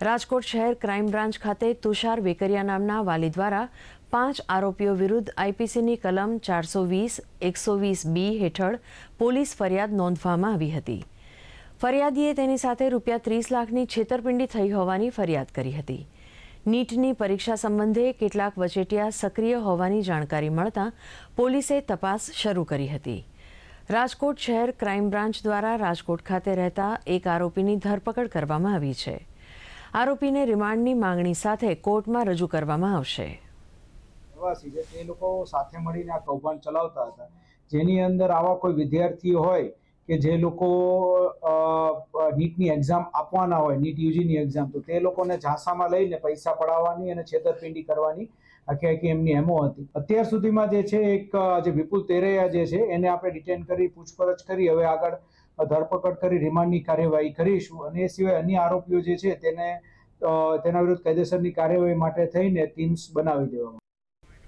રાજકોટ શહેર crime branch ખાતે તુષાર વેકરિયા નામના વાલી દ્વારા પાંચ આરોપીઓ વિરુદ્ધ આઈપીસીની કલમ ચારસો વીસ, એકસો વીસ બી હેઠળ પોલીસ ફરિયાદ નોંધવામાં આવી હતી. ફરિયાદીએ તેની સાથે રૂપિયા ત્રીસ લાખની છેતરપિંડી થઈ હોવાની ફરિયાદ કરી હતી. નીટની પરીક્ષા સંબંધે કેટલાક વચેટિયા સક્રિય હોવાની જાણકારી મળતા પોલીસે તપાસ શરૂ કરી હતી. રાજકોટ શહેર ક્રાઇમ બ્રાન્ચ દ્વારા રાજકોટ ખાતે રહેતા એક આરોપીની ધરપકડ કરવામાં આવી છે. આરોપીને રિમાન્ડની માંગણી સાથે કોર્ટમાં રજૂ કરવામાં આવશે. પ્રવાસી છે તે લોકો સાથે મળીને આ કૌભાંડ ચલાવતા હતા. જેની અંદર આવા કોઈ વિદ્યાર્થીઓ હોય કે જે લોકો નીટની એક્ઝામ આપવાના હોય, નીટ યુજીની એક્ઝામ, તો તે લોકોને ઝાંસામાં લઈને પૈસા પડાવવાની અને છેતરપિંડી કરવાની આખી આખી એમની એમો હતી. અત્યાર સુધીમાં જે છે એક જે વિપુલ તેરૈયા જે છે, એને આપણે ડિટેન કરી, પૂછપરછ કરી, હવે આગળ ધરપકડ કરી, રિમાન્ડની કાર્યવાહી કરીશું અને એ સિવાય અન્ય આરોપીઓ જે છે તેને તેના વિરુદ્ધ કાયદેસરની કાર્યવાહી માટે થઈને ટીમ્સ બનાવી દેવામાં